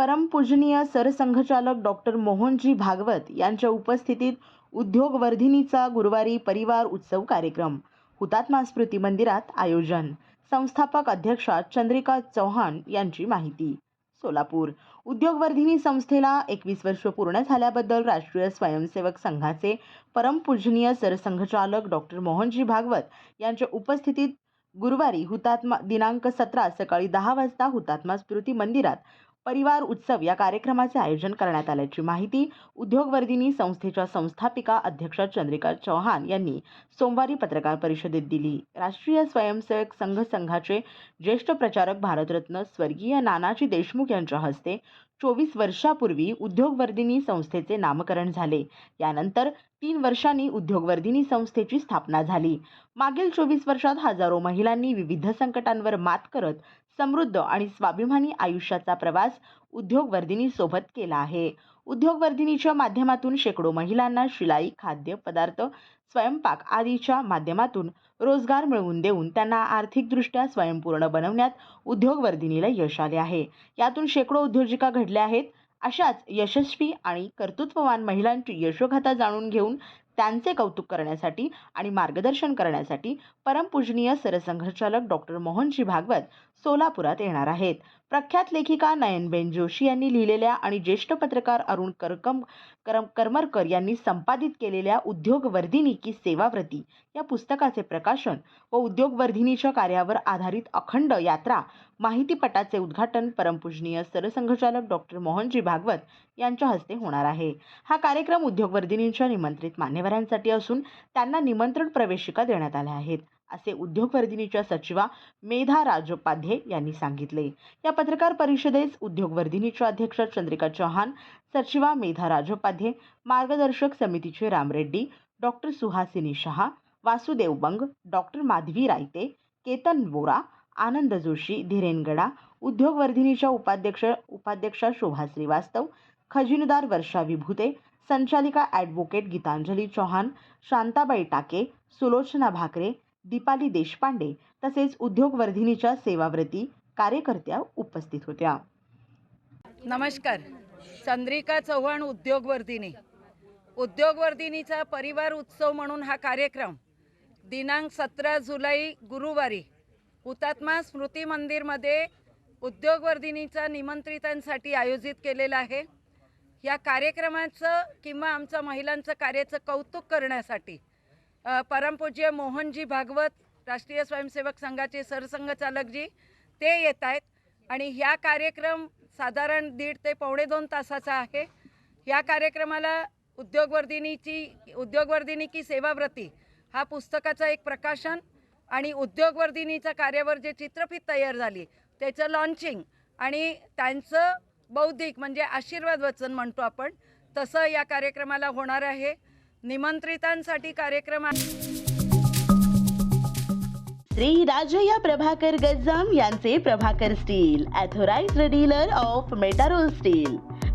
परमपूजनीय सरसंघचालक डॉक्टर मोहनजी भागवत यांच्या उपस्थितीत उद्योगवर्धिनीचा गुरुवारी परिवार उत्सव कार्यक्रम हुतात्मा स्मृती मंदिरात आयोजन. संस्थापक अध्यक्षा चंद्रिका चव्हाण यांची माहिती. सोलापूर. उद्योगवर्धिनी संस्थेला एकवीस वर्ष पूर्ण झाल्याबद्दल राष्ट्रीय स्वयंसेवक संघाचे परमपूजनीय सरसंघचालक डॉक्टर मोहनजी भागवत यांच्या उपस्थितीत गुरुवारी हुतात्मा दिनांक सतरा सकाळी दहा वाजता हुतात्मा स्मृती मंदिरात परिवार उत्सव या कार्यक्रमाचे आयोजन करण्यात आल्याची माहिती उद्योगवर्धिनी संस्थेच्या संस्थापिका अध्यक्षा चंद्रिका चौहान यांनी सोमवारी पत्रकार परिषदेत दिली. राष्ट्रीय स्वयंसेवक संघ संघाचे ज्येष्ठ प्रचारक भारतरत्न स्वर्गीय नानाजी देशमुख यांच्या हस्ते चोवीस वर्षापूर्वी उद्योगवर्धिनी संस्थेचे नामकरण झाले. यानंतर तीन वर्षांनी उद्योगवर्धिनी संस्थेची स्थापना झाली. मागील चोवीस वर्षात हजारो महिलांनी विविध संकटांवर मात करत समृद्ध आणि स्वाभिमानी आयुष्याचा प्रवास उद्योगवर्धिनी सोबत केला आहे. उद्योगवर्धिनीच्या माध्यमातून शेकडो महिलांना शिलाई खाद्यपदार्थ स्वयंपाक आदीच्या माध्यमातून रोजगार मिळवून देऊन त्यांना आर्थिकदृष्ट्या स्वयंपूर्ण बनवण्यात उद्योगवर्धिनीला यश आले आहे. यातून शेकडो उद्योजिका घडल्या आहेत. अशाच यशस्वी आणि कर्तृत्ववान महिलांची यशोगाथा जाणून घेऊन त्यांचे कौतुक करण्यासाठी आणि मार्गदर्शन करण्यासाठी परमपूजनीय सरसंघचालक डॉक्टर मोहनजी भागवत सोलापुरात येणार आहेत. प्रख्यात लेखिका नयनबेन जोशी यांनी लिहिलेल्या आणि ज्येष्ठ पत्रकार अरुण करकम करम करमरकर यांनी संपादित केलेल्या उद्योगवर्धिनी की सेवाव्रती या पुस्तकाचे प्रकाशन व उद्योगवर्धिनीच्या कार्यावर आधारित अखंड यात्रा माहितीपटाचे उद्घाटन परमपूजनीय सरसंघचालक डॉक्टर मोहनजी भागवत यांच्या हस्ते होणार आहे. हा कार्यक्रम उद्योगवर्धिनींच्या निमंत्रित मान्यवरांसाठी असून त्यांना निमंत्रण प्रवेशिका देण्यात आल्या आहेत. असे उद्योगवर्धिनीच्या सचिवा मेधा राजोपाध्ये यांनी सांगितले. या पत्रकार परिषदेस उद्योगवर्धिनीच्या अध्यक्षा चंद्रिका चौहान सचिवा मेधा राजोपाध्ये मार्गदर्शक समितीचे राम रेड्डी डॉक्टर सुहासिनी शहा वासुदेव बंग डॉक्टर माधवी रायते केतन वोरा आनंद जोशी धीरेनगडा उद्योगवर्धिनीच्या उपाध्यक्ष उपाध्यक्षा शोभा श्रीवास्तव खजिनदार वर्षा विभूते संचालिका ॲडव्होकेट गीतांजली चौहान शांताबाई टाके सुलोचना भाकरे दीपाली देशपांडे तसेच उद्योगवर्धिनीच्या सेवाव्रती कार्यकर्त्या उपस्थित होत्या. नमस्कार. चंद्रिका चव्हाण उद्योगवर्धिनी. उद्योगवर्धिनीचा परिवार उत्सव म्हणून हा कार्यक्रम दिनांक सतरा जुलै गुरुवारी हुतात्मा स्मृती मंदिरमध्ये उद्योगवर्धिनीचा निमंत्रितांसाठी आयोजित केलेला आहे. या कार्यक्रमाचं किंवा आमच्या महिलांचं कार्याचं कौतुक करण्यासाठी परमपूज्य मोहनजी भागवत राष्ट्रीय स्वयंसेवक संघाचे सरसंघचालकजी ते येत आहेत. आणि ह्या कार्यक्रम साधारण दीड ते पावणे दोन तासाचा आहे. ह्या कार्यक्रमाला उद्योगवर्धिनीची उद्योगवर्धिनी की सेवाव्रती हा पुस्तकाचा एक प्रकाशन आणि उद्योगवर्धिनीच्या कार्यावर जे चित्रफित तयार झाली त्याचं लॉन्चिंग आणि त्यांचं बौद्धिक म्हणजे आशीर्वाद वचन म्हणतो आपण तसं या कार्यक्रमाला होणार आहे. निमंत्रितांसाठी कार्यक्रम आहे. श्री राजया प्रभाकर गज्जाम यांचे Prabhakar steel authorized dealer of Metarol steel.